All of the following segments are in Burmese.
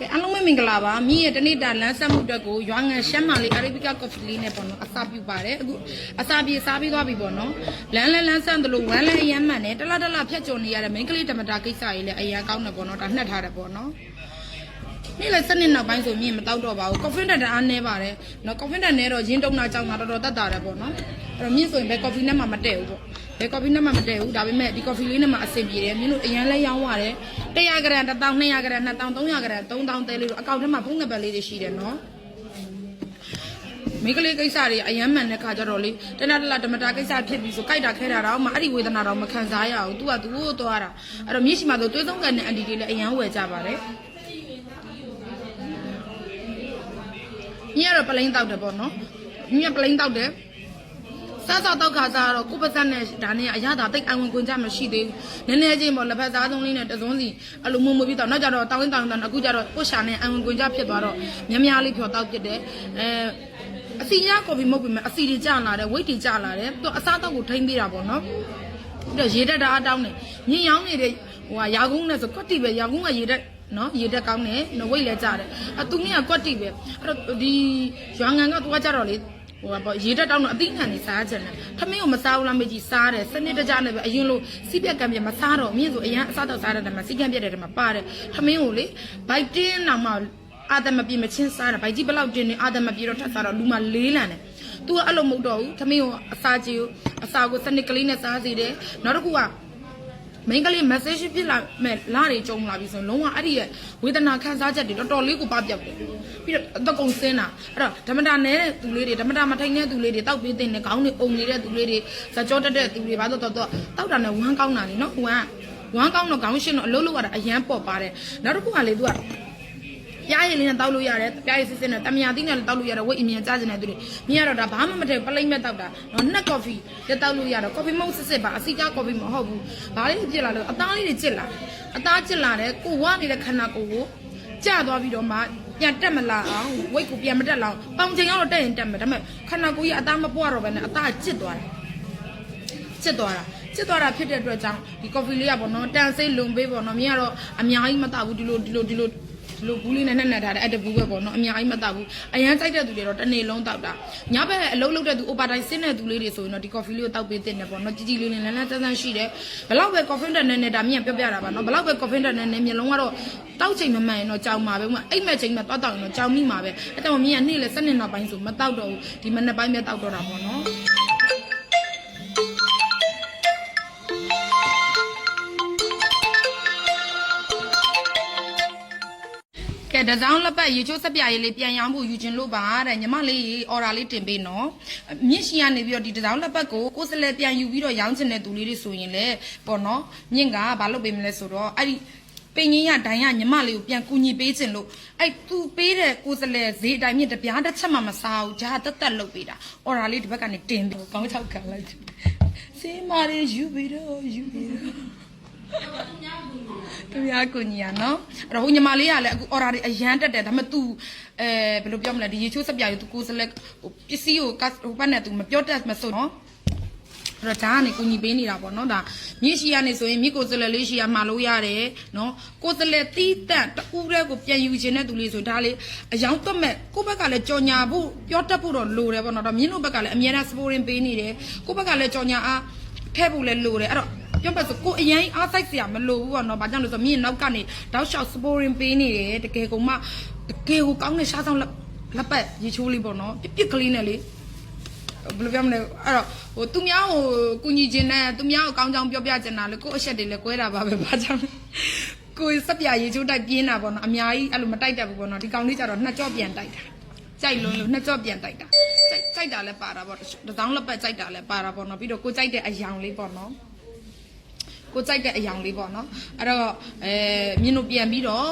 ကဲအားလုံးပဲမင်္ဂလာပါမြင့်ရဲ့တနေ့တာလမ်းဆက်မှုအတွက်ကိုရွာငံရှမ်းမာလေးအာရေဘီကာကော်ဖီလေးနဲ့ပေါ့နော်အစာပြုပါတယ်အခုအစာပြေစားပြီးသွားပြီပေါ့နော်လမ်းလန်းလန်းဆန်းသလိုဝမ်းလန်းအရမ်းမှန်တယ်တလားတလားဖြတ်ကြုံနေရတဲ့မိန်းကလေးဓမ္မတာကိစ္စကြီးလည်းအရန်ကောင်းတယ်ပေါ့နော်ဒါနှက်ထားတယ်ပေါ့နော်နေ့လည်းစနစ်နောက်ပိုင်းဆိုမြင့်မတောက်တော့ပါဘူးကော်ဖီတက်တအားနဲပါတယ်နော်ကော်ဖီတက်နဲတော့ရင်းတုံနာကြောင့်တာတော်တော်တက်တာတယ်ပေါ့နော်အဲ့တော့မြင့်ဆိုရင်ဘယ်ကော်ဖီနဲ့မှမတည့်ဘူးပေါ့ ဘယ်ကော်ဖီနဲ့မှမတည့်ဘူးဒါပေမဲ့ဒီကော်ဖီလေးနဲ့မှအဆင်ပြေတယ်မြင့်တို့အရန်လဲရောင်းရတယ်100ဂရမ်1000 200ဂရမ်2000 300ဂရမ်3000တဲလေးတို့အကောင့်ထဲမှာဖုန်းနံပါတ်လေးတွေရှိတယ်နော်မိန်းကလေးကိစ္စတွေအယမ်းမှန်တဲ့ခါကျတော့လေတနတလဓမ္မတာကိစ္စဖြစ်ပြီးဆိုကြိုက်တာခဲတာတော့မှအဲ့ဒီဝေဒနာတော့မခံစားရဘူး။ तू ကသူ့ကိုသွားတာအဲ့တော့မြစ်ရှိမှာဆိုသွေးဆုံးကန်တဲ့အန်တီတွေလည်းအယမ်းဝယ်ကြပါတယ်။ညီကတော့ပလိန်တောက်တယ်ပေါ့နော်။ညီကပလိန်တောက်တယ်။ စားစားတောက်ခါစားတော့ကိုယ့်ပါဇက်နဲ့ဒါနဲ့အရသာတိတ်အဝင်ခွင်ကြမရှိသေးဘူး။နည်းနည်းချင်းပေါ့လက်ဖက်စားသုံးလေးနဲ့တစုံစီအဲ့လိုမှုမှုပြီးတော့နောက်ကြတော့တောင်းရင်းတောင်းရင်းတောင်းအခုကြတော့ကိုယ့်ရှာနဲ့အဝင်ခွင်ကြဖြစ်သွားတော့များများလေးဖြော်တောက်ဖြစ်တယ်။အဲအစီရကော်ဖီမဟုတ်ပြီမဲ့အစီတွေကျလာတယ်ဝိတ်တွေကျလာတယ်သူအစားတောက်ကိုထိမ့်ပေးတာပေါ့နော်ပြီးတော့ရေတက်တာအတောင်းတယ်ညင်ရောင်းနေတဲ့ဟိုဟာရာကုန်းနဲ့ဆိုကွက်တိပဲရာကုန်းကရေတက်နော်ရေတက်ကောင်းတယ်နဝိတ်လည်းကျတယ်အသူမြကကွက်တိပဲအဲ့တော့ဒီရွာငံကသူကကြတော့လေ ဟိုပေါ့ရေတက်တောင်းတော့အသိဉာဏ်နေစားချင်တယ်ထမင်းကိုမစားဘူးလားမေကြီးစားတယ်စနစ်တကျနဲ့ပဲအရင်လိုစီးပြက်ကံပြက်မစားတော့မြင့်ဆိုအရင်အစားတော့စားတဲ့တည်းမှာစီးကံပြက်တဲ့တည်းမှာပါတယ်ထမင်းကိုလေဘိုက်တင်းတောင်မှအာသမပြေမချင်းစားတာဘိုက်ကြီးဘလောက်တင်းနေအာသမပြေတော့ထပ်စားတော့လူမလေးလံတယ် तू ကအဲ့လိုမဟုတ်တော့ဘူးထမင်းကိုအစာကြီးကိုအစာကိုစနစ်ကလေးနဲ့စားစီတယ်နောက်တစ်ခုက မိန်းကလေး message ပြလာမဲ့လာတွေကြုံလာပြီဆိုရင်လုံးဝအဲ့ဒီရဲ့ဝေဒနာခံစားချက်တွေတော်တော်လေးကိုပပြောက်တယ်ပြီးတော့အသက်ကုန်စင်းတာအဲ့တော့ဓမ္မတာနဲတဲ့သူလေးတွေဓမ္မတာမထိုင်တဲ့သူလေးတွေတောက်ပေးတဲ့နဲ့ခေါင်းတွေအုံနေတဲ့သူလေးတွေဇကြောတက်တဲ့သူတွေဘာလို့တော့တော့တောက်တာနဲ့ဝမ်းကောင်းတာနေနော်ဝမ်းဝမ်းကောင်းတော့ခေါင်းရှင်းတော့အလုပ်လုပ်ရတာအရန်ပေါ့ပါတယ်နောက်တစ်ခုကလေ तू က ပြားရည်လေးနဲ့တောက်လို့ရတယ်ပြားရည်စစ်စစ်နဲ့တမယာသီးနဲ့လည်းတောက်လို့ရတယ်ဝိတ်အမြင်ကြားကျင်တဲ့သူတွေမြင်ရတော့ဒါဘာမှမထည့်ပလိမ့်မဲ့တောက်တာနော်နှစ်ကော်ဖီလည်းတောက်လို့ရတော့ကော်ဖီမဟုတ်စစ်စစ်ပါအစီကြားကော်ဖီမဟုတ်ဘူးဘာလေးဖြစ်လာလို့အသားလေးတွေကျစ်လာအသားကျစ်လာတယ်ကိုဝနေတဲ့ခန္ဓာကိုယ်ကိုကျသွားပြီးတော့မှပြန်တက်မလာအောင်ဝိတ်ကိုပြန်မတက်လာအောင်ပေါင်ချိန်ရောက်တော့တက်ရင်တက်မယ်ဒါပေမဲ့ခန္ဓာကိုယ်ကြီးအသားမပွားတော့ဘဲနဲ့အသားကျစ်သွားတယ်ကျစ်သွားတာကျစ်သွားတာဖြစ်တဲ့အတွက်ကြောင့်ဒီ coffee လေးကပေါ့နော်တန်စိတ်လွန်ပေးပေါ့နော်မင်းကတော့အများကြီးမတောက်ဘူးဒီလိုဒီလိုဒီလို ဒီလိုဘူးလေးနဲ့နှက်နှက်ထားတဲ့အဲ့တဘူးပဲပေါ့နော်အများကြီးမတောက်ဘူးအရန်ကြိုက်တဲ့သူတွေတော့တစ်နေ့လုံးတောက်တာညဘက်အလုပ်လုပ်တဲ့သူ over time ဆင်းတဲ့သူလေးတွေဆိုရင်တော့ဒီ coffee လေးကိုတောက်ပေးတဲ့နေပေါ့နော်ကြီးကြီးလေးနဲ့လန်းလန်းတန်းတန်းရှိတယ်ဘလောက်ပဲ coffee တက်နေနေဒါမြင်ပြောပြတာပါနော်ဘလောက်ပဲ coffee တက်နေနေမျက်လုံးကတော့တောက်ချိန်မမှန်ရင်တော့ကြောင်မှာပဲဥမာအိတ်မဲ့ချိန်မှာတောက်တောက်ရင်တော့ကြောင်မိမှာပဲအဲ့တော့မြင်ကနေ့လေစနစ်နောက်ပိုင်းဆိုမတောက်တော့ဘူးဒီမနေ့ပိုင်းပဲတောက်တော့တာပေါ့နော် တစောင်းလက်ပတ်ရေချိုးစက်ပြရေးလေးပြန်ရောင်းဖို့ယူခြင်းလို့ပါတဲ့ညီမလေးရေအော်ဒါလေးတင်ပေးနော်မြင့်ရှိရနေပြီးတော့ဒီတစောင်းလက်ပတ်ကိုကိုယ်စလဲပြန်ယူပြီးတော့ရောင်းချင်တဲ့သူလေးတွေဆိုရင်လည်းပေါ့နော်မြင့်ကဘာလုပ်ပေးမလဲဆိုတော့အဲ့ဒီပိန်ကြီးရဒိုင်ရညီမလေးကိုပြန်ကူညီပေးခြင်းလို့အဲ့သူပေးတဲ့ကိုယ်စလဲဈေးအတိုင်းမြင့်တပြားတစ်ချက်မှမစားဘူးဂျာတက်တက်လုပ်ပေးတာအော်ဒါလေးဒီဘက်ကနေတင်ပြီးကောင်းချောက်ခံလိုက်စေးမာလေးယူပြီးတော့ယူပြီးတော့ သူရကိုညီရနော်အဲ့တော့ဟိုညီမလေးကလည်းအခု order တွေအရန်တက်တယ်ဒါပေမဲ့ तू အဲဘယ်လိုပြောမလဲဒီရေချိုးစက်ပြာကို तू ကိုစလက်ဟိုပစ္စည်းကိုကတ်ဟိုဘက်နဲ့ तू မပြောတတ်မဆိုနော်အဲ့တော့ဒါကနေကိုညီပေးနေတာပေါ့နော်ဒါမြစ်ရှိရနေဆိုရင်မြစ်ကိုစလက်လေးရှိရမှာလို့ရတယ်နော်ကိုစလက်တီးတန့်တူးတဲ့ကိုပြန်ယူခြင်းတဲ့သူလေးဆိုဒါလေးအယောင်သွတ်မဲ့ကိုဘက်ကလည်းကြော်ညာဖို့ပြောတတ်ဖို့တော့လိုတယ်ပေါ့နော်ဒါမြင်းတို့ဘက်ကလည်းအများအား supporting ပေးနေတယ်ကိုဘက်ကလည်းကြော်ညာအားထဲဖို့လည်းလိုတယ်အဲ့တော့ ပြောပါဆိုကိုအရင်အားစိုက်စရာမလိုဘူးပေါ့နော်။ဘာကြောင့်လဲဆိုတော့မြင့်နောက်ကနေတောက်လျှောက် sporting ပေးနေတယ်တကယ်ကိုမှတကယ်ကိုကောင်းတဲ့ရှားဆောင်လက်လက်ပတ်ရေချိုးလေးပေါ့နော်။ပြစ်ပြစ်ကလေးနဲ့လေဘယ်လိုပြောမလဲအဲ့တော့ဟိုသူများဟိုကုညီခြင်းနဲ့သူများကိုကောင်းကြောင်းပြောပြချင်တာလေကိုအချက်တွေလည်းကွဲတာပါပဲဘာကြောင့်လဲကိုစက်ပြရေချိုးတိုက်ပြင်းတာပေါ့နော်အများကြီးအဲ့လိုမတိုက်တတ်ဘူးပေါ့နော်ဒီကောင်လေးကြတော့နှစ်ကြော့ပြန်တိုက်တာကြိုက်လုံးလို့နှစ်ကြော့ပြန်တိုက်တာကြိုက်ကြိုက်တာလည်းပါတာပေါ့တစ်စောင်းလက်ပတ်ကြိုက်တာလည်းပါတာပေါ့နော်ပြီးတော့ကိုကြိုက်တဲ့အယောင်လေးပေါ့နော် ကိုကြိုက်တဲ့အယောင်လေးပေါ့နော်အဲ့တော့အဲမြင်းတို့ပြန်ပြီးတော့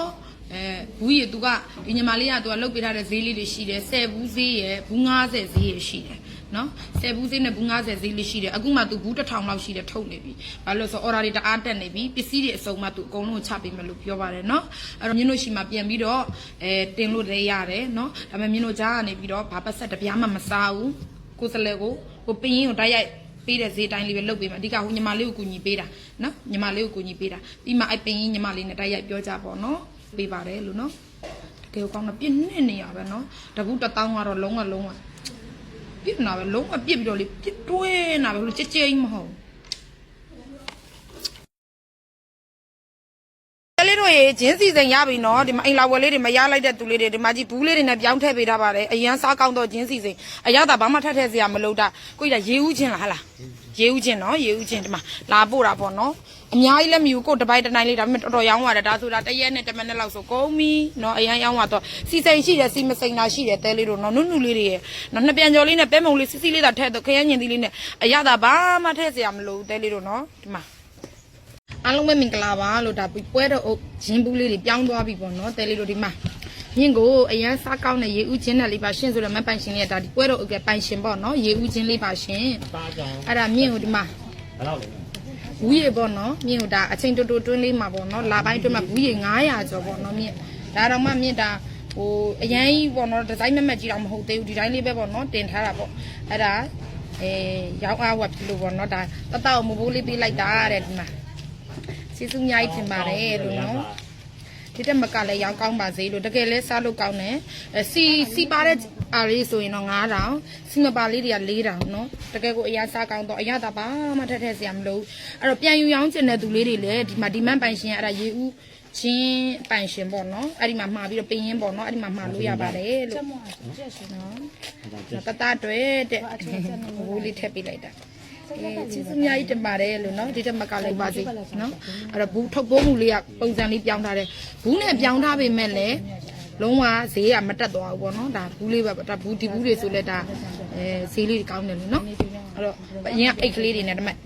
အဲဘူးရီသူကဒီညီမလေးကသူကလုတ်ပေးထားတဲ့ဈေးလေးတွေရှိတယ်10ဘူးဈေးရယ်ဘူး90ဈေးရယ်ရှိတယ်နော်10ဘူးဈေးနဲ့ဘူး90ဈေးလေးရှိတယ်အခုမှသူဘူး1000လောက်ရှိတယ်ထုတ်နေပြီဘာလို့လဲဆိုတော့ order တွေတအားတက်နေပြီပစ္စည်းတွေအစုံမှသူအကုန်လုံးချပေးမယ်လို့ပြောပါတယ်နော်အဲ့တော့မြင်းတို့ရှိမှပြန်ပြီးတော့အဲတင်လို့လည်းရတယ်နော်ဒါပေမဲ့မြင်းတို့ကြားကနေပြီးတော့ဘာပတ်ဆက်တစ်ပြားမှမစားဘူးကိုယ်စလဲကိုကိုပင်းရင်ကိုတိုက်ရိုက် ပေးတဲ့ဈေးတိုင်းလေးပဲလုပ်ပေးမှာအဓိကဟိုညီမလေးကိုကူညီပေးတာနော်ညီမလေးကိုကူညီပေးတာပြီးမှအဲ့ပင်ကြီးညီမလေးနဲ့တိုက်ရိုက်ပြောကြပါတော့နော်ပေးပါတယ်လို့နော်ကယ်ကောင်းတော့ပြည့်နှစ်နေရပဲနော်တကူတစ်တောင်းကတော့လုံးဝလုံးဝပြည့်နာပဲလုံးဝပြည့်ပြီးတော့လေပြည့်တွဲနာပဲလို့ကြဲကြဲမဟုတ်ကလေး တို့ရေဂျင်းစီစဉ်ရပြီနော်ဒီမှာအိမ်လာဝယ်လေးတွေမရလိုက်တဲ့သူလေးတွေဒီမှာကြီးဘူးလေးတွေနဲ့ပြောင်းထည့်ပေးထားပါတယ်အရန်စားကောင်းတော့ဂျင်းစီစဉ်အရသာဘာမှထက်ထည့်စရာမလိုတာကိုကြီးကရေဦးချင်းလားဟာလားရေဦးချင်းနော်ရေဦးချင်းဒီမှာလာပို့တာပေါ့နော်အများကြီးလည်းမယူကိုတစ်ပိုက်တစ်နိုင်လေးဒါပေမဲ့တော်တော်ရောင်းသွားတယ်ဒါဆိုတာတစ်ရက်နဲ့တစ်မနက်လောက်ဆိုကုန်ပြီနော်အရန်ရောင်းသွားတော့စီစိန်ရှိတယ်စီမစိန်တာရှိတယ်တဲလေးတို့နော်နုနုလေးတွေရနော်နှစ်ပြန်ကျော်လေးနဲ့ပဲမုံလေးစီစီလေးသာထည့်တော့ခရမ်းညင်သီးလေးနဲ့အရသာဘာမှထည့်စရာမလိုဘူးတဲလေးတို့နော်ဒီမှာ အားလုံးပဲမင်္ဂလာပါလို့ဒါပွဲတော့အုပ်ရင်းဘူးလေးတွေပြောင်းသွားပြီပေါ့နော်တဲလေးတို့ဒီမှာမြင့်ကိုအရန်စားကောင်းတဲ့ရေဦးချင်းနဲ့လေးပါရှင်ဆိုတော့မပိုင်ရှင်လေးကဒါဒီပွဲတော့အုပ်ကပိုင်ရှင်ပေါ့နော်ရေဦးချင်းလေးပါရှင်သားကြောင်အဲ့ဒါမြင့်ကိုဒီမှာဘယ်တော့လဲဘူးရေပေါ့နော်မြင့်ကိုဒါအချိန်တူတူတွင်းလေးမှာပေါ့နော်လာပိုင်းတွင်းမှာဘူးရေ900ကျော်ပေါ့နော်မြင့်ဒါတော့မှမြင့်ဒါဟိုအရန်ကြီးပေါ့နော်ဒီဇိုင်းမမတ်ကြီးတော့မဟုတ်သေးဘူးဒီတိုင်းလေးပဲပေါ့နော်တင်ထားတာပေါ့အဲ့ဒါအဲရောက်အားဝတ်ဖြစ်လို့ပေါ့နော်ဒါတတောက်မဘိုးလေးပေးလိုက်တာတဲ့ဒီမှာ ကျေးဇူးအများကြီးတင်ပါတယ်လို့နော် ဒီတက်မကလည်းရောင်းကောင်းပါစေလို့တကယ်လဲစားလို့ကောင်းတယ်အဲစီစီပါတဲ့အားလေးဆိုရင်တော့9000စီမပါလေးတွေက4000เนาะတကယ်ကိုအရာစားကောင်းတော့အရာတာပါမှထက်ထက်စရာမလိုဘူးအဲ့တော့ပြန်ယူရောင်းကျင်တဲ့သူလေးတွေလည်းဒီမှာဒီမန်ပိုင်ရှင်အဲ့ဒါရေဦးချင်းပိုင်ရှင်ပေါ့နော်အဲ့ဒီမှာမှာပြီးတော့ပင်ရင်ပေါ့နော်အဲ့ဒီမှာမှာလို့ရပါတယ်လို့နော်တတတွေတဲ့ဘိုးလေးထည့်ပေးလိုက်တာ အဲကျေးဇူးအများကြီးတင်ပါတယ်လို့နော်ဒီတက်မကလည်းပါစေနော်အဲ့တော့ဘူးထုတ်ပိုးမှုလေးကပုံစံလေးပြောင်းထားတယ်ဘူးနဲ့ပြောင်းထားပေမဲ့လည်းလုံးဝဈေးကမတက်သွားဘူးပေါ့နော်ဒါဘူးလေးပဲဒါဘူးဒီဘူးတွေဆိုလဲဒါအဲဈေးလေးကောင်းတယ်လို့နော်အဲ့တော့အရင်ကအိတ်ကလေးတွေနဲ့တမက်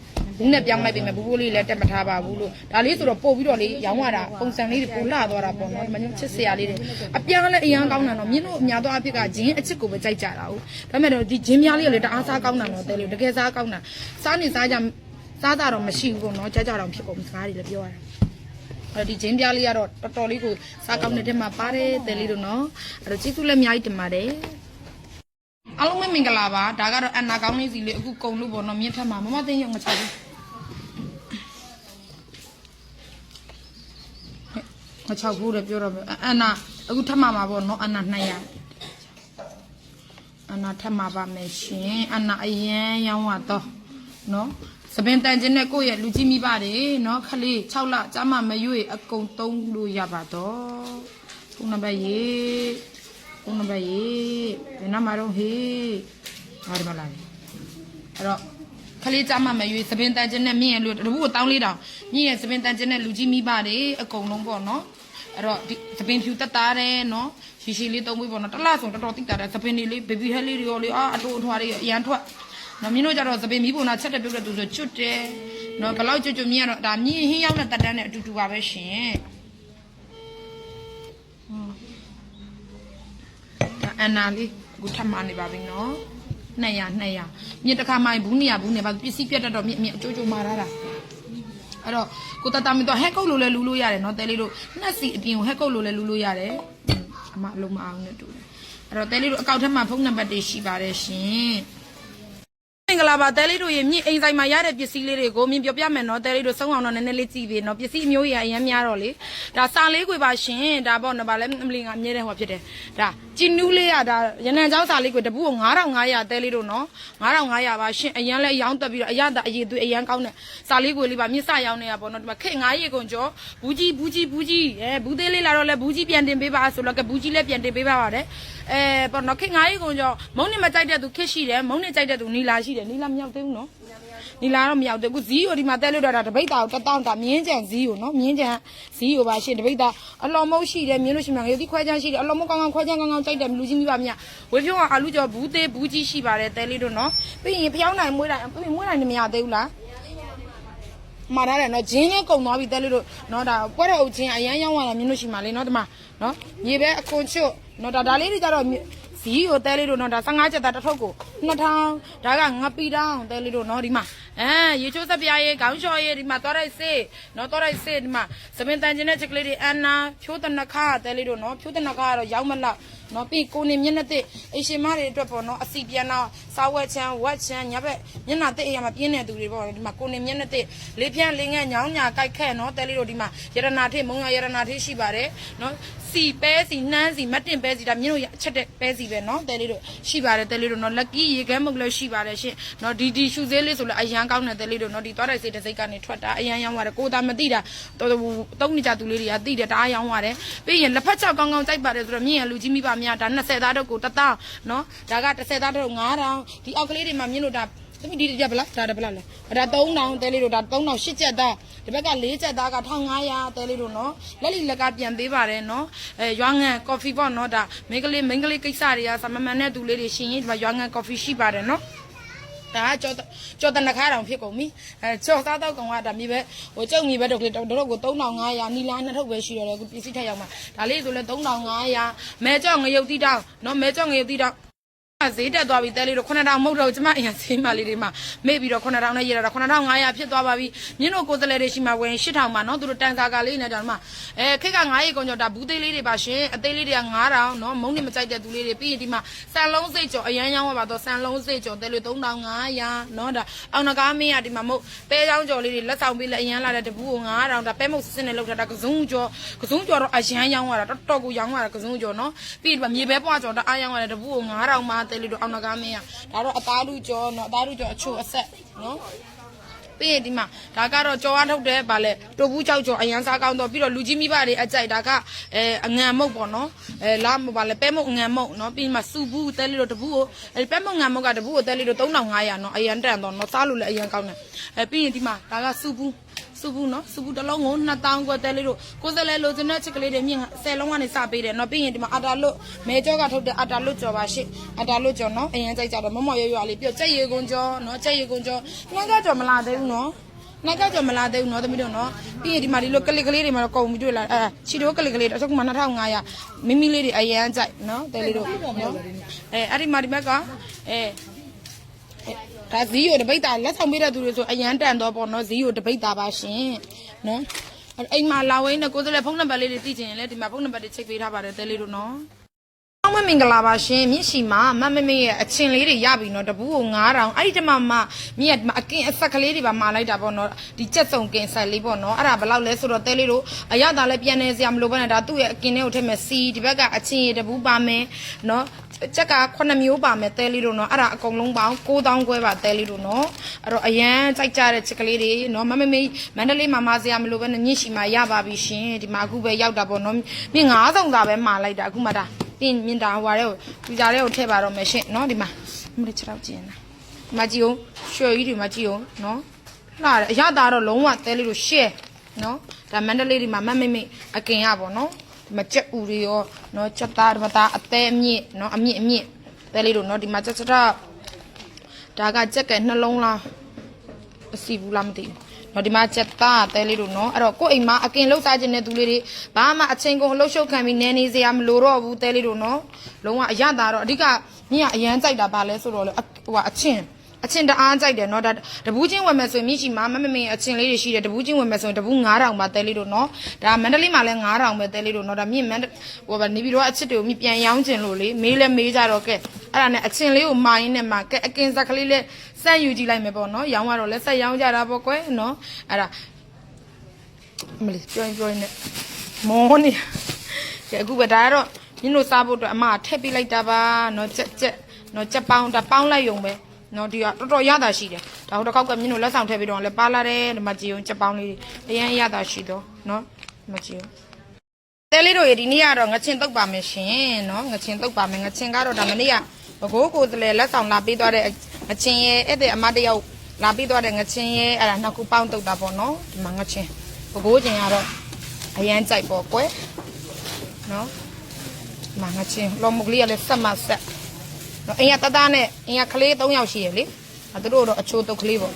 ဘူးနဲ့ပြောင်းလိုက်ပေမဲ့ဘူးဘူးလေးလည်းတက်မထားပါဘူးလို့ဒါလေးဆိုတော့ပို့ပြီးတော့လေရောင်းရတာပုံစံလေးတွေပို့လာသွားတာပေါ့နော်ဒီမှာညချစ်စရာလေးတွေအပြားလည်းအရန်ကောင်းတာနော်မြင်းတို့အများသောအဖြစ်ကဂျင်းအချစ်ကိုပဲကြိုက်ကြတာဟုတ်ဒါပေမဲ့တော့ဒီဂျင်းများလေးကလေတအားစားကောင်းတာနော်တဲလို့တကယ်စားကောင်းတာစားနေစားကြစားတာတော့မရှိဘူးပေါ့နော်ကြကြတော့ဖြစ်ကုန်စကားတွေလည်းပြောရတာအဲ့ဒီဂျင်းပြားလေးကတော့တော်တော်လေးကိုစားကောင်းတဲ့ထဲမှာပါတယ်တယ်လေးတို့နော်အဲ့တော့ကျေးဇူးလည်းအများကြီးတင်ပါတယ်အားလုံးပဲမင်္ဂလာပါဒါကတော့အန်နာကောင်းလေးစီလေးအခုကုံလို့ပေါ့နော်မြင့်ထက်မှာမမသိရင်ငါချဘူး ငါချဘူးတယ်ပြောတော့မယ်အန်နာအခုထက်မှာမှာပေါ့နော်အန်နာ200အန်နာထက်မှာပါမယ်ရှင်အန်နာအရင်ရောင်းတော့နော်စပင်တန်ချင်းနဲ့ကိုယ့်ရဲ့လူကြီးမိပါတယ်နော်ခလေး6လကြာမှမရွေအကုန်သုံးလို့ရပါတော့ခုနံပါတ်ရေခုနံပါတ်ရေဘယ်နှမတော့ဟေးဟာဒီမလားအဲ့တော့ ခလေးကြမှာမရွေစပင်တန်ချင်းနဲ့မြင့်ရလို့တပူကိုတောင်းလေးတောင်မြင့်ရစပင်တန်ချင်းနဲ့လူကြီးမိပါတယ်အကုန်လုံးပေါ့နော်အဲ့တော့ဒီစပင်ဖြူတက်တာတယ်နော်ရှီရှီလေးသုံးပြီးပေါ့နော်တစ်လဆိုတော်တော်တိတ်တာတယ်စပင်လေးလေးဘေဘီဟဲလေးတွေရောလေအာအတူအထွားတွေအရန်ထွက်နော်မင်းတို့ကြတော့စပင်မီးပုံနာချက်တဲ့ပြုတ်တဲ့သူဆိုချွတ်တယ်နော်ဘယ်လောက်ချွတ်ချွတ်မြင့်ရတော့ဒါမြင့်ဟင်းရောက်တဲ့တက်တန်းနဲ့အတူတူပါပဲရှင်ဒါအန်နာလေးအခုထပ်မနေပါပြီနော် 200 200မြင့်တစ်ခါမှဘူးနေရဘူးနေပါပစ္စည်းပြတ်တတ်တော့မြင့်မြင့်အကျိုးကျိုးမာရတာအဲ့တော့ကိုတတမီတော့ဟက်ကုတ်လိုလဲလူလို့ရတယ်နော်တဲလေးတို့နှက်စီအပြင်ကိုဟက်ကုတ်လိုလဲလူလို့ရတယ်အမအလုံးမအောင်နဲ့တူတယ်အဲ့တော့တဲလေးတို့အကောက်ထက်မှာဖုန်းနံပါတ်တွေရှိပါတယ်ရှင်မ င်္ဂလာပါတဲလေးတို့ရေမြင့်အိမ်ဆိုင်မှာရတဲ့ပစ္စည်းလေးတွေကိုမြင်ပြောပြမယ်နော်တဲလေးတို့စုံအောင်တော့နည်းနည်းလေးကြည့်ပေးနော်ပစ္စည်းအမျိုးကြီးအရင်များတော့လေဒါစာလေးခွေပါရှင်ဒါပေါ့နော်ဗာလဲအမလီငါအမြဲတမ်းဟောဖြစ်တယ်ဒါဂျင်းနူးလေးကဒါရနံเจ้าစာလေးခွေတပူကို9500တဲလေးတို့နော်9500ပါရှင်အရင်လဲရောင်းတက်ပြီးတော့အရသာအရေးသွေးအရင်ကောင်းတဲ့စာလေးခွေလေးပါမြစ်စရောင်းနေတာပေါ့နော်ဒီမှာခေ9ရေကုန်ကျော်ဘူးကြီးဘူးကြီးဘူးကြီးအဲဘူးသေးလေးလာတော့လဲဘူးကြီးပြန်တင်ပေးပါဆိုတော့ကဘူးကြီးလည်းပြန်တင်ပေးပါပါတယ် အဲပေါ့နော်ခေ9ရေကုန်ကျော်မုံနေမကြိုက်တဲ့သူခစ်ရှိတယ်မုံနေကြိုက်တဲ့သူနီလာရှိတယ်နီလာမရောက်သေးဘူးနော်နီလာတော့မရောက်သေးဘူးဇီးကိုဒီမှာတဲလို့တော့တာတပိတ်တာကိုတတောင်းတာမြင်းကြံဇီးကိုနော်မြင်းကြံဇီးကိုပါရှင်တပိတ်တာအလော်မုတ်ရှိတယ်မြင်းလို့ရှိမှရုပ်ဒီခွဲချမ်းရှိတယ်အလော်မုတ်ကောင်းကောင်းခွဲချမ်းကောင်းကောင်းကြိုက်တယ်လူကြီးမိပါမြတ်ဝေဖြုံးကအာလူကျော်ဘူးသေးဘူးကြီးရှိပါတယ်တဲလေးတို့နော်ပြီးရင်ဖျောင်းနိုင်မွေးနိုင်ပြီးမွေးနိုင်နေမရသေးဘူးလား မှားရတယ်နော်ဂျင်းနဲ့ကုံသွားပြီတဲလေးတို့နော်ဒါပွဲတော်အုပ်ချင်းအရန်ရောင်းရတာမြင်းလို့ရှိမှလေနော်ဒီမှာနော်မြေပဲအခွန်ချွတ်နော်ဒါဒါလေးတွေကြတော့ဇီးကိုတဲလေးတို့နော်ဒါ15ချက်သားတစ်ထုပ်ကို2000ဒါကငပီတောင်းတဲလေးတို့နော်ဒီမှာအဲရေချိုးစက်ပြားရေးခေါင်းလျှော်ရေးဒီမှာသွားလိုက်စေးနော်သွားလိုက်စေးဒီမှာသပင်တန်ကျင်တဲ့ချက်ကလေးတွေအန်နာဖြိုးတနခါတဲလေးတို့နော်ဖြိုးတနခါကတော့ရောက်မလောက် နော်ပြီးကိုနေမျက်နှာတစ်အရှင်မတွေအတွက်ပေါ့နော်အစီပြန်တော့စားဝက်ချမ်းဝက်ချမ်းညဘက်မျက်နှာတစ်အရာမှာပြင်းနေသူတွေပေါ့ဒီမှာကိုနေမျက်နှာတစ်လေးဖြန်းလေးငယ်ညောင်းညာကြိုက်ခဲနော်တဲလေးတို့ဒီမှာရတနာထိမုံရရတနာထိရှိပါတယ်နော် စီပဲစီနှမ်းစီမတ်တင်ပဲစီဒါမြင်းတို့ချက်တဲ့ပဲစီပဲနော်တဲလေးတို့ရှိပါတယ်တဲလေးတို့နော်လက်ကီရေခဲမုတ်လည်းရှိပါတယ်ရှင်နော်ဒီဒီရှူသေးလေးဆိုလည်းအရန်ကောင်းတဲ့တဲလေးတို့နော်ဒီသွားတဲ့စေတစ်စိတ်ကနေထွက်တာအရန်ရောင်းရတယ်ကိုသာမသိတာတော်တော်တုံးနေကြသူလေးတွေကသိတယ်တအားရောင်းရတယ်ပြီးရင်လက်ဖက်ချောက်ကောင်းကောင်းကြိုက်ပါတယ်ဆိုတော့မြင့်ရလူကြီးမိဘများဒါ20သားတော့ကို1000နော်ဒါက10သားတော့9000ဒီအောက်ကလေးတွေမှာမြင့်တို့ဒါ သမီးဒီကြဗလားဒါတဗလားလဲဒါ3000တဲလေးတို့ဒါ3000 8ချက်သားဒီဘက်က4ချက်သားက1500တဲလေးတို့နော်လက်လီလက်ကပြန်ပေးပါတယ်နော်အဲရွာငံကော်ဖီပေါ့နော်ဒါမိန်းကလေးမိန်းကလေးကိစ္စတွေကစမမန်တဲ့သူလေးတွေရှင်ရင်ဒီမှာရွာငံကော်ဖီရှိပါတယ်နော်ဒါကကြောကြောတနခါတောင်ဖြစ်ကုန်ပြီအဲကြောစားတော့ကောင်ကဒါမြေပဲဟိုကျုံမြေပဲတော့ကလေးတော့တော့ကို3500နီလာနှစ်ထုပ်ပဲရှိတော့တယ်အခုပစ္စည်းထက်ရောက်မှာဒါလေးဆိုလဲ3500မဲကြောငရုတ်တိတောင်းနော်မဲကြောငရုတ်တိတောင်း ဈေးတက်သွားပြီတဲလေးတို့9000မဟုတ်တော့ကျမအရင်ဈေးမလေးတွေမှာမေ့ပြီးတော့9000နဲ့ရတာ9500ဖြစ်သွားပါပြီမြင်းတို့ကိုယ်စလဲတွေရှိမှဝင်8000မှာနော်သူတို့တန်စာကလေးနဲ့တောင်မှအဲခက်က9ရေကုန်ကျော်ဒါဘူးသေးလေးတွေပါရှင်အသေးလေးတွေက9000နော်မုံနေမကြိုက်တဲ့သူလေးတွေပြီးရင်ဒီမှာဆန်လုံးစိတ်ကျော်အရန်ရောင်းရပါတော့ဆန်လုံးစိတ်ကျော်တဲလေး3500နော်ဒါအောင်နကားမင်းရဒီမှာမဟုတ်ပဲချောင်းကျော်လေးတွေလက်ဆောင်ပေးလက်အရန်လာတဲ့တပူးကို9000ဒါပဲမုတ်စစ်နဲ့လောက်ထားတာကစုံကျော်ကစုံကျော်တော့အရန်ရောင်းရတာတော်တော်ကိုရောင်းရတာကစုံကျော်နော်ပြီးဒီမှာမြေပဲပွားကျော်ဒါအားရောင်းရတဲ့တပူးကို9000မှာတဲလေးတို့အောင်နကားမင်းရဒါတော့အသားလူကျော်နော်အသားလူကျော်အချို့အဆက်နော်ပြီးရင်ဒီမှာဒါကတော့ကြော်အားထုတ်တယ်ဗာလဲတိုဘူးကြောက်ကြော်အရန်စားကောင်းတော့ပြီးတော့လူကြီးမိဘတွေအကြိုက်ဒါကအဲအငံမုတ်ပေါ့နော်အဲလာမဗာလဲပဲမုတ်အငံမုတ်နော်ပြီးမှစူဘူးတဲလေးတို့တဘူးကိုအဲပဲမုတ်ငံမုတ်ကတဘူးကိုတဲလေးတို့3500နော်အရန်တန်တော့နော်စားလို့လည်းအရန်ကောင်းတယ်အဲပြီးရင်ဒီမှာဒါကစူဘူး စူဘူးနော်စူဘူးတစ်လုံးကို2000ကျော်တဲလေးတို့ကိုယ်စလဲလိုချင်တဲ့ချက်ကလေးတွေမြင့်10လုံးကနေစပေးတယ်နော်ပြီးရင်ဒီမှာအာတာလွတ်မဲကြောကထုတ်တဲ့အာတာလွတ်ကြော်ပါရှင့်အာတာလွတ်ကြော်နော်အရန်ကြိုက်ကြတော့မမော်ရွရွလေးပြီးတော့ကြက်ရီကွန်ကြော်နော်ကြက်ရီကွန်ကြော်နှက်ကကြော်မလာသေးဘူးနော်နောက်ကြောက်ကြမလာသေးဘူးနော်သမီးတို့နော်ပြီးရင်ဒီမှာဒီလိုကလစ်ကလေးတွေမှာတော့ကုန်ပြီးတွေ့လာအဲချီတိုးကလစ်ကလေးတော့အခုမှ2500မိမိလေးတွေအရန်ကြိုက်နော်တဲလေးတို့နော်အဲအဲ့ဒီမှာဒီဘက်ကအဲ ဒါဇီးကိုတပိတ်တာလက်ဆောင်ပေးတဲ့သူတွေဆိုအရန်တန်တော့ပေါ့နော်ဇီးကိုတပိတ်တာပါရှင်နော်အဲ့အိမ်မှာလာဝင်းနဲ့ကိုယ်စလဲဖုန်းနံပါတ်လေးတွေသိချင်ရင်လည်းဒီမှာဖုန်းနံပါတ်တွေချိန်ပေးထားပါတယ်တဲလေးတို့နော်။အောင် မမင်္ဂလာပါရှင်မြင့်ရှိမှာမမမေရဲ့အချင်းလေးတွေရပြီနော်တပူးကို9000အဲ့ဒီတမမမြင့်အကင်အဆက်ကလေးတွေပါမာလိုက်တာပေါ့နော်ဒီချက်စုံကင်ဆက်လေးပေါ့နော်အဲ့ဒါဘယ်လောက်လဲဆိုတော့တဲလေးတို့အရသာလည်းပြန်နေစရာမလိုဘဲနဲ့ဒါသူ့ရဲ့အကင်လေးကိုထည့်မယ်စီဒီဘက်ကအချင်းရတပူးပါမယ်နော်ချက်က9မျိုးပါမယ်တဲလေးတို့နော်အဲ့ဒါအကုန်လုံးပေါင်း9000ကျွဲပါတဲလေးတို့နော်အဲ့တော့အရန်ကြိုက်ကြတဲ့ချက်ကလေးတွေနော်မမမေမန္တလေးမှာမာစရာမလိုဘဲနဲ့မြင့်ရှိမှာရပါပြီရှင်ဒီမှာအခုပဲရောက်တာပေါ့နော်မြင့်9000သာပဲမာလိုက်တာအခုမှဒါ ပြင်မြင်တာဟိုဟာတဲ့ကိုပြကြတဲ့ကိုထည့်ပါတော့မယ်ရှင်နော်ဒီမှာမလေး6တော့ကျင်းတာဒီမှာကြည့်အောင်ရွှေကြီးဒီမှာကြည့်အောင်နော်လှတယ်အရသာတော့လုံးဝတဲလေးလို့ရှဲနော်ဒါမန္တလေးဒီမှာမတ်မိတ်မိတ်အကင်ရပါနော်ဒီမှာကြက်ဥတွေရောနော်ကြက်သားဒီမှာသားအသေးအမြင့်နော်အမြင့်အမြင့်တဲလေးလို့နော်ဒီမှာကြက်စထဒါကကြက်ကဲနှလုံးလားအစီဘူးလားမသိဘူး နော်ဒီမှာချက်သားတဲလေးတို့နော်အဲ့တော့ကိုယ့်အိမ်မှာအကင်လှုပ်စားခြင်းတဲ့သူလေးတွေဘာမှအချိန်ကုန်လှုပ်ရှုပ်ခံပြီးနေနေစရာမလိုတော့ဘူးတဲလေးတို့နော်လုံးဝအရသာတော့အဓိကမြင်ကအရန်ကြိုက်တာပါလဲဆိုတော့လေဟိုကအချင်း အချင်းတအားကြိုက်တယ်နော်ဒါတပူးချင်းဝင်မယ်ဆိုရင်မြင့်ရှိမှာမမမင်းအချင်းလေးတွေရှိတယ်တပူးချင်းဝင်မယ်ဆိုရင်တပူး9000ပါတဲလေးတို့နော်ဒါမန္တလေးမှာလည်း9000ပဲတဲလေးတို့နော်ဒါမြင့်မန္တဟိုဗာနေပြီးတော့အချစ်တွေကိုမြပြန်ရောင်းကျင်လို့လေမေးလဲမေးကြတော့ကဲအဲ့ဒါနဲ့အချင်းလေးကိုမာရင်းနဲ့မှာကဲအကင်ဇက်ကလေးလဲစက်ယူကြည့်လိုက်မယ်ပေါ့နော်ရောင်းရတော့လဲဆက်ရောင်းကြတာပေါ့ကွယ်နော်အဲ့ဒါ အမလေးပြောရင်ပြောရင်နဲ့မောနေကဲအခုပဲဒါကတော့ညတို့စားဖို့အတွက်အမကထည့်ပေးလိုက်တာပါเนาะကြက်ကြက်เนาะကြက်ပေါင်းဒါပေါင်းလိုက်ရုံပဲ နော်ဒီကတော်တော်ရတာရှိတယ်ဒါဟိုတစ်ခေါက်ကမြင်းတို့လက်ဆောင်ထည့်ပြီးတော့လည်းပါလာတယ်ဓမ္မကြီးုံချက်ပေါင်းလေးအရင်ရတာရှိတော့နော်ဓမ္မကြီးုံတဲလေးတို့ရေဒီနေ့ကတော့ငချင်းတုတ်ပါမယ်ရှင်နော်ငချင်းတုတ်ပါမယ်ငချင်းကတော့ဒါမနေ့ကဘကိုးကိုတလေလက်ဆောင်လာပေးသွားတဲ့ငချင်းရဲ့အဲ့တဲ့အမတယောက်လာပေးသွားတဲ့ငချင်းရဲ့အဲ့ဒါနှစ်ခုပေါင်းတုတ်တာပေါ့နော်ဒီမှာငချင်းဘကိုးချင်းကတော့အရန်ကြိုက်ပေါ့ကွယ်နော်ဒီမှာငချင်းလော်မုတ်လေးကလည်းဆက်မဆက် နော်အင်ရတသားနဲ့အင်ရကလေး၃ယောက်ရှိရလေအဲသူတို့တော့အချိုးတုတ်ကလေးပေါ့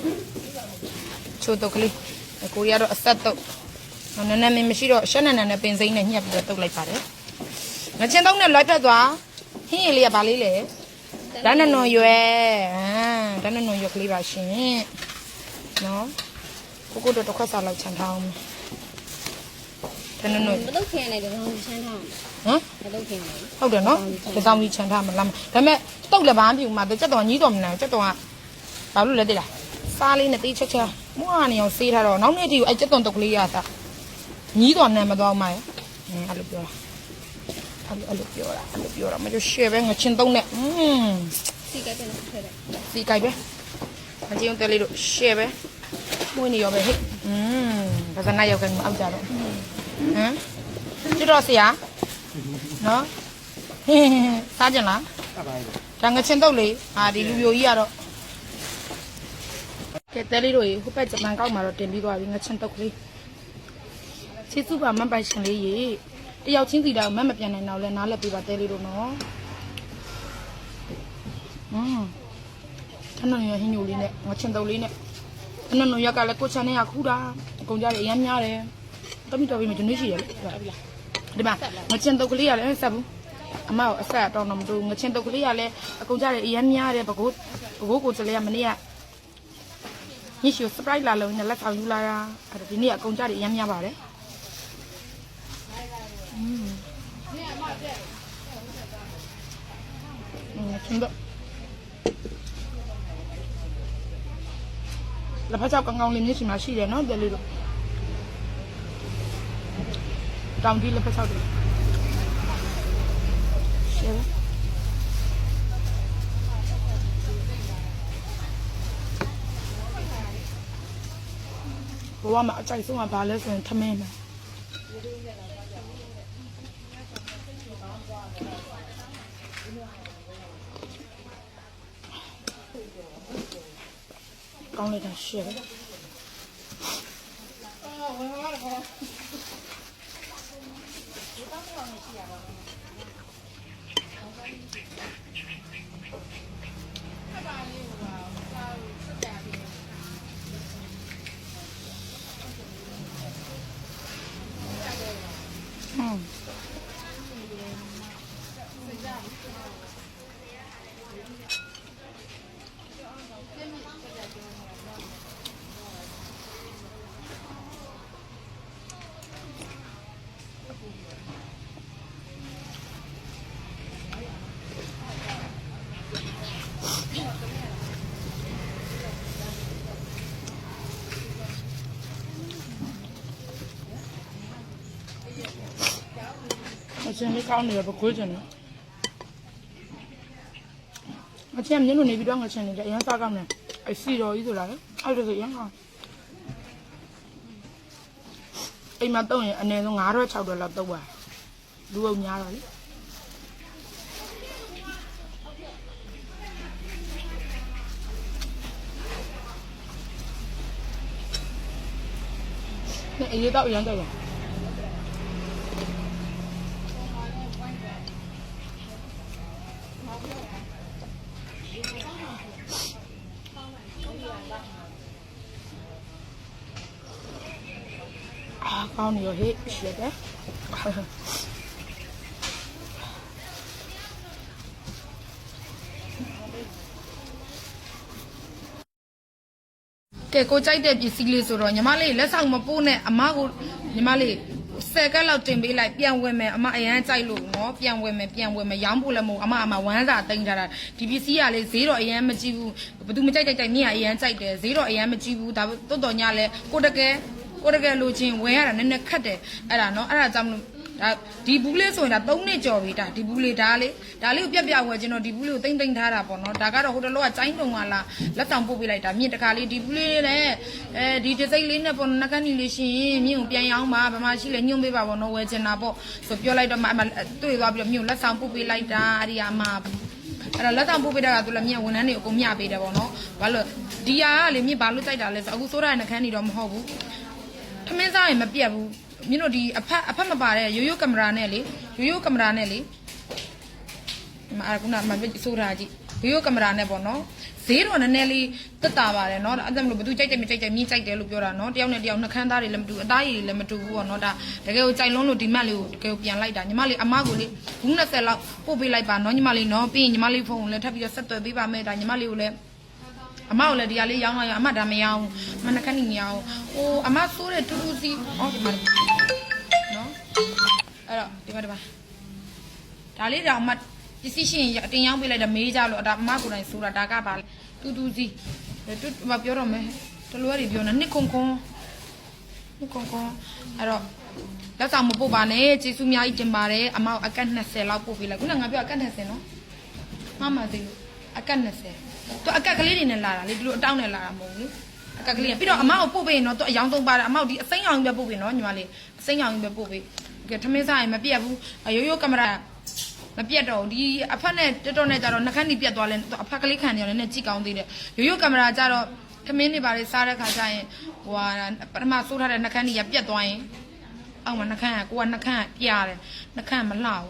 အချိုးတုတ်ကလေးအဲကိုရီးယားတော့အဆက်တုတ်နော်နည်းနည်းမင်းမရှိတော့ရှက်နက်နက်နဲ့ပင်စိမ့်နဲ့ညှက်ပြီးတော့တုတ်လိုက်ပါတယ်ငါချင်းတုံးနဲ့လွိုက်ဖက်သွားဟင်းရည်လေးကဘာလေးလဲဒါနဲ့နွန်ရွယ်အာဒါနဲ့နွန်ရွယ်ကလေးပါရှင်နော်ကိုကိုတို့တစ်ခွက်စာလောက်ခြံထားအောင်မယ် တနနွ မလုပ်ခင်နေတယ်ဘာလို့ချမ်းထား ဟမ် မလုပ်ခင်နေ ဟုတ်တယ်နော်ဒီဆောင်ကြီးခြံထားမလားဒါပေမဲ့တုတ်လည်းဘာမှမပြုတ်မှာစက်တော်ညီးတော်မနေစက်တော်ကဘာလို့လဲသိလားစားလေးနဲ့တေးချက်ချက်မွားနေအောင်ဆေးထားတော့နောက်နေ့ဒီအဲ့စက်တော်တုတ်ကလေးရတာညီးတော်နဲ့မသွားမှရဲ့အဲ့လိုပြောတာအဲ့လိုအဲ့လိုပြောတာအဲ့လိုပြောတာမကျရှယ်ပဲငချင်းသုံးနဲ့อืม စီကတဲ့ထည့်တယ် စီကြိုက်ပဲမကြည့်အောင်တဲလေးတို့ရှယ်ပဲမွေးနေရောပဲဟဲ့อืมဘာသာနာရောက်ကနေမအောက်ကြတော့ ဟမ်ကျွတ်တော့ဆရာနော်ဟင်းစားကြလားဒါငချင်းတော့လေအာဒီလူပြိုကြီးကတော့ကဲတဲလေးတို့ရေဟိုဘက်ဂျပန်ကောက်မှာတော့တင်ပြီးသွားပြီငချင်းတော့ကလေးချစ်စုပါမန်ပိုင်ရှင်လေးရေတယောက်ချင်းစီတာကိုမတ်မပြန်နိုင်တော့လဲနားလက်ပြပါတဲလေးတို့နော်อืมထနွန်ရဟင်းညိုလေးနဲ့ငချင်တုပ်လေးနဲ့ထနွန်ရက်ကလည်းကိုချန်နဲ့ကခူးတာအကုန်ကြတယ်အရင်များတယ် တမိတော်ပြီမဒီနေ့ရှိရလေဒီမှာငချင်တုပ်ကလေးကလည်းဆက်ဘူးအမကအဆက်တော့တော့မတူငချင်တုပ်ကလေးကလည်းအကုန်ကြတယ်အရင်များတယ်ဘကိုးဘကိုးကိုစလေးကမနေ့ကညရှိစပရိုက်လာလုံးနဲ့လက်ဆောင်ယူလာတာအဲ့ဒါဒီနေ့အကုန်ကြတယ်အရင်များပါတယ်อืมငချင်တုပ်လက်ဖက်ချောက်ကောင်းကောင်းလေးမြစ်စီမှာရှိတယ်နော်တယ်လေးတို့ တောင်ကြီးလက်ဖက်ချောက်တွေရှယ်ဘဝမှာအကြိုက်ဆုံးကဘာလဲဆိုရင်ထမင်းပဲကောင်းလိုက်တာရှယ်ပဲ อื အချင်းလေးကောင်းနေရပခွေးချင်တယ်အချင်းမြင်လို့နေပြီးတော့ငါချင်းနေတယ်အရင်စားကောင်းတယ်အစီတော်ကြီးဆိုတာလေအဲ့ဒါဆိုရမ်းကောင်းအိမ်မှာတုံးရင်အနည်းဆုံး9တော့6တော့လောက်တုံးပါလူအုပ်များတော့လေနဲ့အေးတော့ရမ်းတော့ အာကောင်းနေရဟေ့ရှက်တယ်ကဲကိုကြိုက်တဲ့ပစ္စည်းလေးဆိုတော့ညီမလေးလက်ဆောင်မပိုးနဲ့အမကိုညီမလေးဆယ်ကက်လောက်တင်ပေးလိုက်ပြန်ဝင်မယ်အမအရန်ကြိုက်လို့နော်ပြန်ဝင်မယ်ပြန်ဝင်မယ်ရောင်းဖို့လည်းမဟုတ်အမအမဝမ်းစာတင်ထားတာဒီပစ္စည်းကလေဈေးတော့အရန်မကြည့်ဘူးဘယ်သူမကြိုက်ကြိုက်ကြိုက်မြင်အရန်ကြိုက်တယ်ဈေးတော့အရန်မကြည့်ဘူးဒါတော်တော်ညလဲကိုတကယ် ကိုတကယ်လိုချင်ဝယ်ရတာနည်းနည်းခက်တယ်အဲ့ဒါနော်အဲ့ဒါကြောင့်မလို့ဒါဒီဘူးလေးဆိုရင်ဒါ3နှစ်ကျော်ပြီဒါဒီဘူးလေးဒါလေးဒါလေးကိုပြက်ပြက်ဝယ်ခြင်းတော့ဒီဘူးလေးကိုတိမ့်တိမ့်ထားတာပေါ့နော်ဒါကတော့ဟိုတလောကကျိုင်းတုံကလာလက်ဆောင်ပို့ပေးလိုက်တာမြင့်တခါလေးဒီဘူးလေးနဲ့အဲဒီဒီစိတ်လေးနဲ့ပေါ့နှကန်းကြီးလေးရှင်မြင့်ကိုပြန်ရောင်းပါဗမာရှိလဲညွန့်ပေးပါပေါ့နော်ဝယ်ချင်တာပေါ့ဆိုပြောလိုက်တော့မှအမတွေ့သွားပြီးတော့မြင့်ကိုလက်ဆောင်ပို့ပေးလိုက်တာအဲ့ဒီအမအဲ့တော့လက်ဆောင်ပို့ပေးတာကသူလည်းမြင့်ဝန်ထမ်းတွေအကုန်မျှပေးတယ်ပေါ့နော်ဘာလို့ဒီဟာကလေမြင့်ဘာလို့ကြိုက်တာလဲဆိုအခုစိုးရတဲ့နှကန်းကြီးတော့မဟုတ်ဘူး ထမင်းစားရင်မပြတ်ဘူးမင်းတို့ဒီအဖက်အဖက်မပါတဲ့ရိုးရိုးကင်မရာနဲ့လေရိုးရိုးကင်မရာနဲ့လေမအားကုနာမပြဆိုတာကြည့်ရိုးရိုးကင်မရာနဲ့ပေါ့နော်ဈေးတော့နည်းနည်းလေးတက်တာပါတယ်နော်အဲ့ဒါမလို့ဘသူကြိုက်တယ်မကြိုက်တယ်မြင်းကြိုက်တယ်လို့ပြောတာနော်တယောက်နဲ့တယောက်နှခမ်းသားတွေလည်းမတူအသားရည်တွေလည်းမတူဘူးပေါ့နော်ဒါတကယ်ကိုကြိုက်လုံးလို့ဒီမတ်လေးကိုတကယ်ကိုပြန်လိုက်တာညီမလေးအမကိုလေးဘူး20လောက်ပို့ပေးလိုက်ပါနော်ညီမလေးနော်ပြီးရင်ညီမလေးဖုန်းကိုလည်းထပ်ပြီးတော့ဆက်သွယ်ပေးပါမယ်ဒါညီမလေးကိုလည်း အမကိုလည်းဒီဟာလေးရောင်းလိုက်ရအမဒါမရောင်းဘူးမနက်ခဏမရောင်းဟိုအမဆိုးတဲ့တူတူစီဟောဒီမှာနော်အဲ့တော့ဒီမှာဒီမှာဒါလေးတော့အမပစ္စည်းရှင်အတင်ရောင်းပေးလိုက်တာမေးကြလို့ဒါအမကိုယ်တိုင်ဆိုတာဒါကပါလေတူတူစီတူမပြောတော့မယ်တလွဲတွေပြောနေနှစ်ခုံခုံနှစ်ခုံခုံအဲ့တော့လက်ဆောင်မပို့ပါနဲ့ကျေးဇူးအများကြီးတင်ပါတယ်အမကိုအကတ်20လောက်ပို့ပေးလိုက်ခုနကငါပြောအကတ်20နော်မမသိလို့အကတ်20 သူအကတ်ကလေးတွေနဲ့လာတာလေဒီလိုအတောင်းနဲ့လာတာမဟုတ်ဘူးလေအကတ်ကလေးကပြီးတော့အမကိုပို့ပေးရင်တော့သူအယောင်သုံးပါတယ်အမကိုဒီအစိမ်းအောင်ကြီးပဲပို့ပေးနော်ညီမလေးအစိမ်းအောင်ကြီးပဲပို့ပေးကဲထမင်းစားရင်မပြတ်ဘူးရိုးရိုးကင်မရာမပြတ်တော့ဘူးဒီအဖက်နဲ့တက်တော့နဲ့ကြတော့နှခမ်းကြီးပြတ်သွားလဲသူအဖက်ကလေးခံနေရတယ်နဲ့ကြည့်ကောင်းသေးတယ်ရိုးရိုးကင်မရာကြတော့ထမင်းတွေပါလေစားတဲ့ခါကျရင်ဟိုဟာပထမစိုးထားတဲ့နှခမ်းကြီးကပြတ်သွားရင်အောက်မှာနှခမ်းကကိုကနှခမ်းကပြရတယ်နှခမ်းမလှဘူး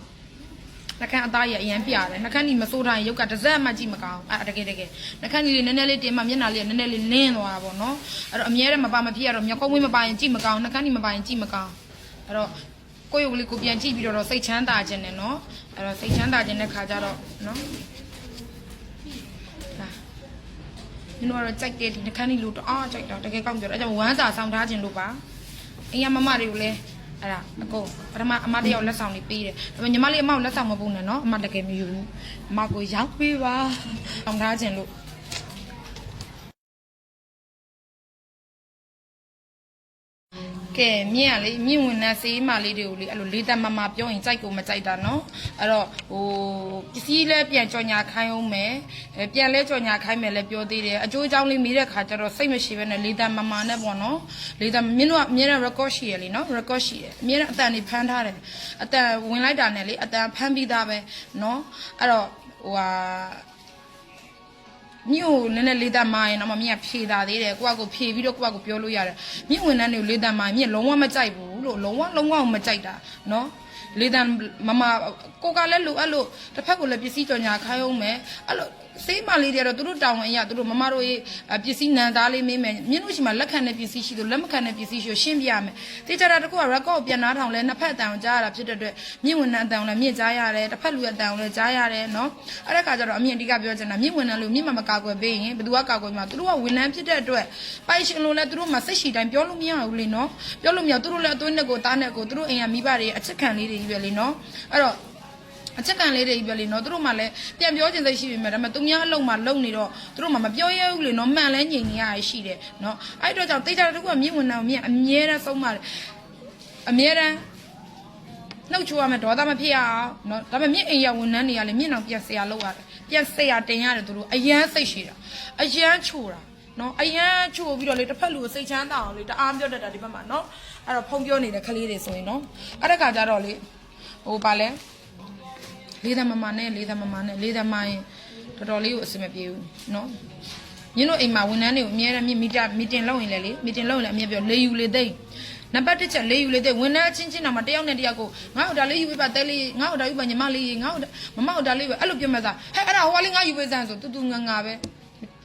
နှခမ်းအသားရအရင်ပြရတယ်နှခမ်းကြီးမစိုးထားရင်ရုပ်ကတစ်စက်မှကြည့်မကောင်းအဲ့တကယ်တကယ်နှခမ်းကြီးလေးနည်းနည်းလေးတင်မှမျက်နှာလေးကနည်းနည်းလေးလင်းသွားတာပေါ့နော်အဲ့တော့အမြဲတမ်းမပါမဖြစ်ရတော့မျက်ခုံးမွေးမပါရင်ကြည့်မကောင်းနှခမ်းကြီးမပါရင်ကြည့်မကောင်းအဲ့တော့ကိုယ့်ရုပ်ကလေးကိုပြန်ကြည့်ပြီးတော့စိတ်ချမ်းသာခြင်းနဲ့နော်အဲ့တော့စိတ်ချမ်းသာခြင်းတဲ့ခါကျတော့နော်လာမင်းတို့ကတော့ကြိုက်တယ်ဒီနှခမ်းကြီးလို့တော့အားကြိုက်တော့တကယ်ကောင်းကြတော့အဲ့ကြောင့်ဝမ်းစာဆောင်ထားခြင်းလို့ပါအင်းရမမတွေကိုလည်း အဲ့ဒါအကုန်ပထမအမတယောက်လက်ဆောင်လေးပေးတယ်ဒါပေမဲ့ညီမလေးအမကိုလက်ဆောင်မပုံနဲ့နော်အမတကယ်မယူဘူးအမကိုရောက်ပေးပါဆောင်ထားခြင်းလို့ ကဲမြင့်ရလေမြင့်ဝင်တဲ့စေးမလေးတွေကိုလေအဲ့လိုလေးသက်မမပြောရင်ကြိုက်ကိုမကြိုက်တာနော်အဲ့တော့ဟိုပစ္စည်းလဲပြန်ကြော်ညာခိုင်းအောင်မယ်အဲပြန်လဲကြော်ညာခိုင်းမယ်လဲပြောသေးတယ်အကျိုးအကြောင်းလေးမေးတဲ့ခါကျတော့စိတ်မရှိဘဲနဲ့လေးသက်မမနဲ့ပေါ့နော်လေးသက်မြင့်တို့ကအမြဲတမ်း record ရှိရလေနော် record ရှိတယ်အမြဲတမ်းအတန်နေဖမ်းထားတယ်အတန်ဝင်လိုက်တာနဲ့လေအတန်ဖမ်းပြီးသားပဲနော်အဲ့တော့ဟိုဟာ မြို့ကိုနည်းနည်းလေးသက်မာရင်တော့မမြင်ကဖြေတာသေးတယ်ကိုကကိုဖြေပြီးတော့ကိုကကိုပြောလို့ရတယ်မြင့်ဝင်နှန်းတွေကိုလေးသက်မာမြင့်လုံးဝမကြိုက်ဘူးလို့လုံးဝလုံးဝမကြိုက်တာနော်လေးသက်မမကိုကလည်းလိုအဲ့လိုတစ်ဖက်ကိုလည်းပစ္စည်းကြော်ညာခိုင်းအောင်မယ်အဲ့လို စေးမလေးတွေကတော့သူတို့တောင်းဝင်ရသူတို့မမတို့ရေးပစ္စည်းနန်သားလေးမင်းမယ်မြင့်တို့ရှိမှလက်ခံတဲ့ပစ္စည်းရှိသူလက်မခံတဲ့ပစ္စည်းရှိရှင်းပြရမယ်တေချာတာတကူက record ပြန်နားထောင်လဲနှစ်ဖက်အတန်ကြားရတာဖြစ်တဲ့အတွက်မြင့်ဝင်နှန်းအတန်လည်းမြင့်ကြားရတယ်တစ်ဖက်လူအတန်လည်းကြားရတယ်နော်အဲ့ဒါကကြတော့အမြင့်အဓိကပြောချင်တာမြင့်ဝင်နှန်းလို့မြင့်မမကာကွယ်ပေးရင်ဘယ်သူကကာကွယ်မှာသူတို့ကဝန်နှန်းဖြစ်တဲ့အတွက်ပိုင်ရှင်လို့လဲသူတို့မှစိတ်ရှိတိုင်းပြောလို့မရဘူးလေနော်ပြောလို့မရသူတို့လည်းအသွေးနဲ့ကိုတားနဲ့ကိုသူတို့အိမ်ကမိဘတွေအချက်ခံလေးတွေကြီးပဲလေနော်အဲ့တော့ အချက်ကန်လေးတွေကြီးပဲလေနော်သူတို့မှလည်းပြန်ပြောချင်စိတ်ရှိပြီမဲ့ဒါပေမဲ့သူများအလုံးမှလုံနေတော့သူတို့မှမပြောရဘူးလေနော်မှန်လဲညင်နေရရှိတယ်နော်အဲ့တော့ကြောင့်တိတ်ကြတကူကမြင့်ဝင်နှန်းကိုမြင့်အမြဲတမ်းဆုံးပါတယ်အမြဲတမ်း နှုတ်ချိုးရမယ်ဒေါသမဖြစ်ရအောင်เนาะဒါပေမဲ့မြင့်အိမ်ရဝန်ထမ်းတွေကလည်းမြင့်အောင်ပြန်ဆရာလုပ်ရတယ်ပြန်ဆရာတင်ရတယ်သူတို့အယမ်းစိတ်ရှိတာအယမ်းချိုးတာเนาะအယမ်းချိုးပြီးတော့လေတစ်ဖက်လူကိုစိတ်ချမ်းသာအောင်လေတအားပြောတတ်တာဒီဘက်မှာเนาะအဲ့တော့ဖုံပြောနေတဲ့ကလေးတွေဆိုရင်เนาะအဲ့ဒါကကြတော့လေဟိုပါလဲ လေးသားမမနဲ့လေးသားမမနဲ့လေးသားမရင်တော်တော်လေးကိုအဆင်မပြေဘူးနော်ညတို့အိမ်မှာဝန်ထမ်းတွေကိုအများအားဖြင့်မီတာမီတင်လုပ်ရင်လည်းလေမီတင်လုပ်ရင်လည်းအမြဲပြောလေယူလေသိမ့်နံပါတ်1ချက်လေးယူလေးတဲ့ဝန်ထမ်းချင်းချင်းတော့မတယောက်နဲ့တယောက်ကိုငါ့ဟိုဒါလေးယူပေးပါတဲလေးငါ့ဟိုဒါယူပါညီမလေးငါ့ဟိုမမဟိုဒါလေးပဲအဲ့လိုပြောမှသာဟဲ့အဲ့ဒါဟိုကလေးငါယူပေးစမ်းဆိုတူတူငငါပဲ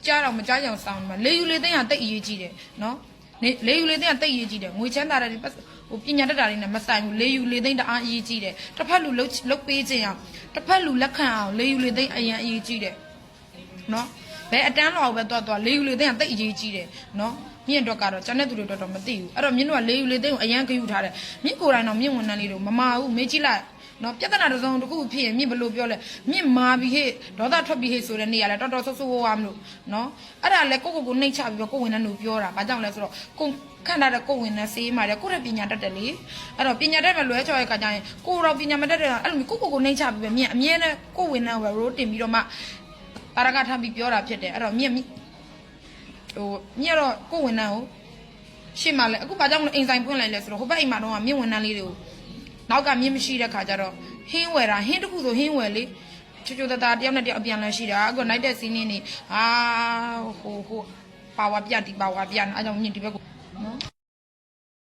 ကြားတော့မကြားကြအောင်စောင်းမှာလေးယူလေးတဲ့ဟာတိတ်အရေးကြီးတယ်နော်လေးယူလေးတဲ့ဟာတိတ်အရေးကြီးတယ်ငွေချမ်းသာတာတွေ ဟိုပညာတတ်တာတွေနဲ့မဆိုင်ဘူးလေးယူလေးသိန်းတအားအရေးကြီးတယ်တစ်ဖက်လူလုတ်လုတ်ပေးခြင်းအောင်တစ်ဖက်လူလက်ခံအောင်လေးယူလေးသိန်းအရင်အရေးကြီးတယ်နော်ဘယ်အတန်းလောက်ပဲတော့တော့လေးယူလေးသိန်းကတိတ်အရေးကြီးတယ်နော်မြင့်တော့ကတော့ကျန်တဲ့သူတွေတော့တော့မသိဘူးအဲ့တော့မြင့်တို့ကလေးယူလေးသိန်းကိုအရန်ဂယူထားတယ်မြင့်ကိုယ်တိုင်တော့မြင့်ဝန်ထမ်းလေးတို့မမာဘူးမေးကြည့်လိုက်နော်ပြဿနာတစ်စုံတစ်ခုဖြစ်ရင်မြင့်ဘယ်လိုပြောလဲမြင့်မာပြီးဟဲ့ဒေါသထွက်ပြီးဟဲ့ဆိုတဲ့နေရာလဲတော်တော်ဆူဆူဝါးဝါးမလို့နော်အဲ့ဒါလဲကိုကိုကိုနှိတ်ချပြီးတော့ကိုဝန်ထမ်းတို့ပြောတာဘာကြောင့်လဲဆိုတော့ကို ခန့်ထားတဲ့ကိုဝန်ထမ်းစေးမှာတယ်ကိုရဲ့ပညာတတ်တယ်လေအဲ့တော့ပညာတတ်ပဲလွဲချော်ရဲ့ခါကျရင်ကိုတော့ပညာမတတ်တဲ့အဲ့လိုမျိုးကိုကိုကိုနှိတ်ချပြီးပဲမြင့်အမြဲတမ်းကိုဝန်ထမ်းကိုရိုးတင်ပြီးတော့မှပါရကထပ်ပြီးပြောတာဖြစ်တယ်အဲ့တော့မြင့်ဟိုမြင့်တော့ကိုဝန်ထမ်းကိုရှေ့မှာလဲအခုဘာကြောင့်မလဲအိမ်ဆိုင်ဖွင့်လိုက်လဲဆိုတော့ဟိုဘက်အိမ်မှာတော့မြင့်ဝင်နှန်းလေးတွေကိုနောက်ကမြင့်မရှိတဲ့ခါကျတော့ဟင်းဝယ်တာဟင်းတစ်ခုဆိုဟင်းဝယ်လေချိုချိုတတာတယောက်နဲ့တယောက်အပြန်လန်းရှိတာအခုနိုင်တဲ့စီးနင်းနေအာဟိုဟိုပါဝါပြတီပါဝါပြအဲကြောင့်မြင့်ဒီဘက်ကို နော်